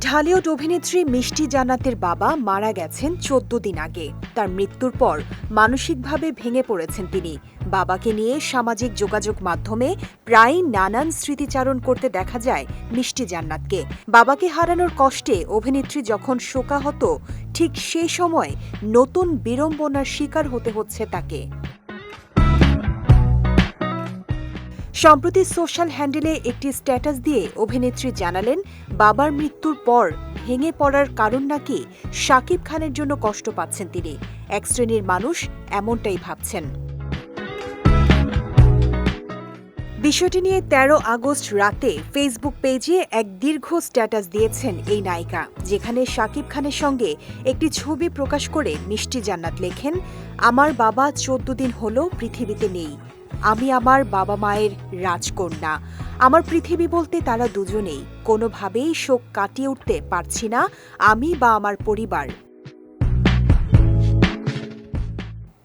ঢালিউড অভিনেত্রী মিষ্টি জান্নাতের বাবা মারা গেছেন চোদ্দ দিন আগে। তার মৃত্যুর পর মানসিকভাবে ভেঙে পড়েছেন তিনি। বাবাকে নিয়ে সামাজিক যোগাযোগ মাধ্যমে প্রায় নানান স্মৃতিচারণ করতে দেখা যায় মিষ্টি জান্নাতকে। বাবাকে হারানোর কষ্টে অভিনেত্রী যখন শোকাহত, ঠিক সেই সময় নতুন বিড়ম্বনার শিকার হতে হচ্ছে তাকে। সম্প্রতি সোশ্যাল হ্যান্ডেলে একটি স্ট্যাটাস দিয়ে অভিনেত্রী জানালেন, বাবার মৃত্যুর পর ভেঙে পড়ার কারণ নাকি শাকিব খানের জন্য কষ্ট পাচ্ছেন তিনি। এক শ্রেণির মানুষ এমনটাই ভাবছেন। বিষয়টি নিয়ে ১৩ আগস্ট রাতে ফেসবুক পেজে এক দীর্ঘ স্ট্যাটাস দিয়েছেন এই নায়িকা, যেখানে শাকিব খানের সঙ্গে একটি ছবি প্রকাশ করে মিষ্টি জান্নাত লেখেন, আমার বাবা চোদ্দ দিন হলো পৃথিবীতে নেই। আমি আমার বাবা মায়ের রাজকন্যা। আমার পৃথিবী বলতে তারা দুজনেই। কোনোভাবেই শোক কাটিয়ে উঠতে পারছি না আমি বা আমার পরিবার।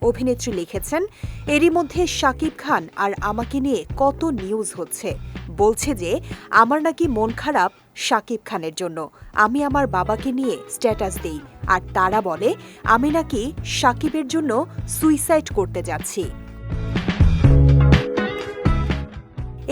অভিনেত্রী লিখেছেন, এরই মধ্যে শাকিব খান আর আমাকে নিয়ে কত নিউজ হচ্ছে। বলছে যে, আমার নাকি মন খারাপ শাকিব খানের জন্য। আমি আমার বাবাকে নিয়ে স্ট্যাটাস দেই। আর তারা বলে, আমি নাকি শাকিবের জন্য সুইসাইড করতে যাচ্ছি।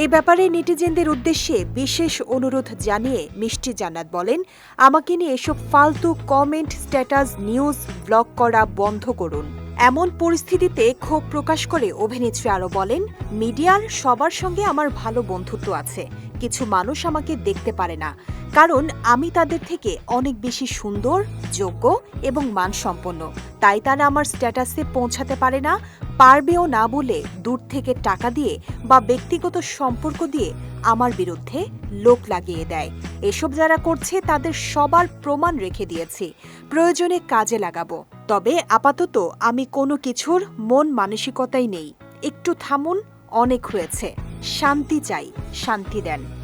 এ ব্যাপারে নেটিজেনদের উদ্দেশ্যে বিশেষ অনুরোধ জানিয়ে মিষ্টি জান্নাত বলেন, আমাকে নিয়ে এসব ফালতু কমেন্ট, স্ট্যাটাস, নিউজ ব্লক করা বন্ধ করুন। এমন পরিস্থিতিতে ক্ষোভ প্রকাশ করে অভিনেত্রী আরও বলেন, মিডিয়ার সবার সঙ্গে আমার ভালো বন্ধুত্ব আছে। কিছু মানুষ আমাকে দেখতে পারে না। কারণ আমি তাদের থেকে অনেক বেশি সুন্দর, যোগ্য এবং মানসম্পন্ন। তাই তারা আমার স্ট্যাটাসে পৌঁছাতে পারে না, পারবেও না বলে দূর থেকে টাকা দিয়ে বা ব্যক্তিগত সম্পর্ক দিয়ে আমার বিরুদ্ধে লোক লাগিয়ে দেয়। এসব যারা করছে তাদের সবার প্রমাণ রেখে দিয়েছি, প্রয়োজনে কাজে লাগাবো। তবে আপাতত আমি কোনো কিছুর মন মানসিকতাই নেই। একটু থামুন, অনেক হয়েছে। শান্তি চাই, শান্তি দেন।